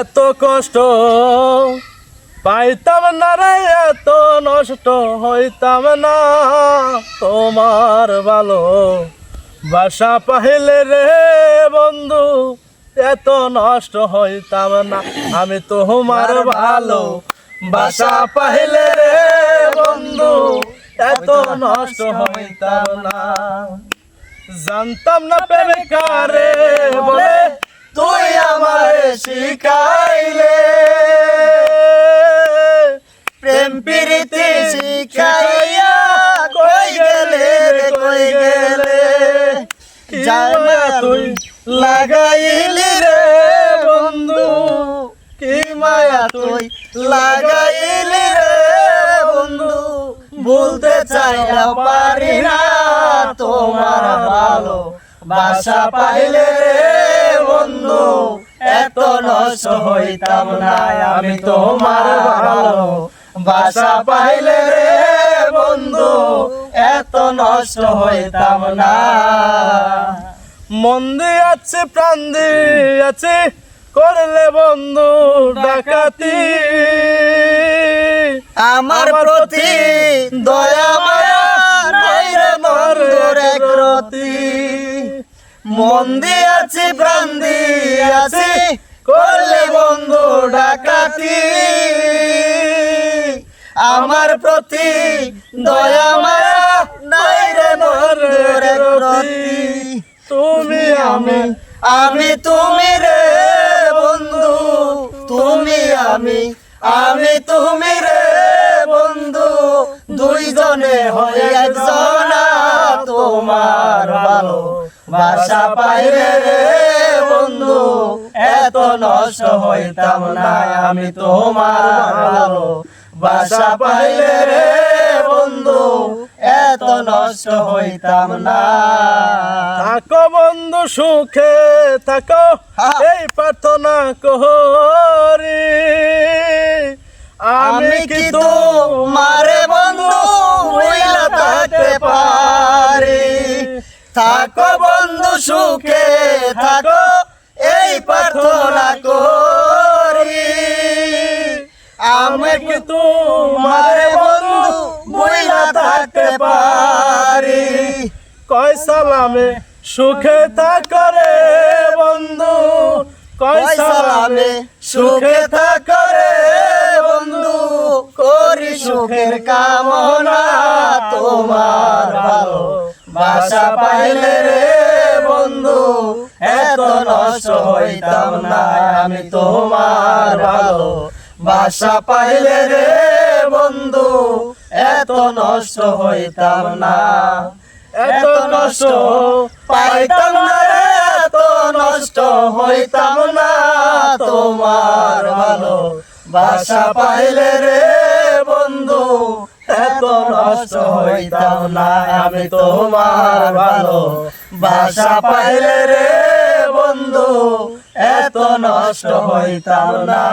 এত কষ্ট পাইতাম না রে এত নষ্ট হইতাম না। তোমার ভালো বাসা পাহিলে রে বন্ধু এত নষ্ট হইতাম না। আমি তোমার ভালো বাসা পাহিলে রে বন্ধু এত নষ্ট হইতাম না। জানতাম না প্রেমিকারে শিখাইলে। প্রেম প্রীতি শিখাইয়া কই গেলে কই গেলে? জানা তুই লাগাইলি রে, বন্ধু, কি মায়া তুই লাগাইলি রে, বন্ধু? বলতে চাই না পারি না, তোমার ভালো বাসা পাইলে রে, বন্ধু। এত নষ্ট হইতাম না আমি তোমার ভালো বাসা পাইলে রে বন্ধু এত নষ্ট হইতাম না। মন দিয়ে আছে প্রাণ আছে করলে বন্ধু ডাকাতি। আমার প্রতি দয়া মায়া নাই রে বন্ধুর এক রতি। মন দিয়াছি প্রাণ দিয়াছি করলে বন্ধু ডাকাতি। আমার প্রতি দয়া, মায়া নাই রে এক তুমি আমি আমি তুমি রে বন্ধু। তুমি আমি আমি তুমি রে বন্ধু। দুইজনে হয়ে একজনা, তোমার ভালো বাসা পাইলে রে এত নষ্ট হইতাম না আমি তোমার ভালো বাসা পাইলে রে বন্ধু এত নষ্ট হইতাম না। থাকো বন্ধু সুখে থাকো। এই প্রার্থনা করি। আমি কি তোমারে বন্ধু? হইলা থাকতে পারি? থাকো বন্ধু সুখে থাকো এই প্রার্থনা থাকতে পারি। কয় সালামে সুখে থাকো রে বন্ধু? কয় সালামে সুখে থাকো রে বন্ধু? করি সুখের কামনা তোমার ভালো। বাসা পাইলে রে বন্ধু এত নষ্ট হইতাম না আমি তোমার ভালো। বাসা পাইলে রে বন্ধু এত নষ্ট হইতাম না। এত নষ্ট পাইতাম না, এত নষ্ট হইতাম না। তোমার ভালো বাসা পাইলে রে বন্ধু, এত নষ্ট হইতাম না। আমি তোমার ভালো বাসা পাইলে রে বন্ধু, এত নষ্ট হইতাম না।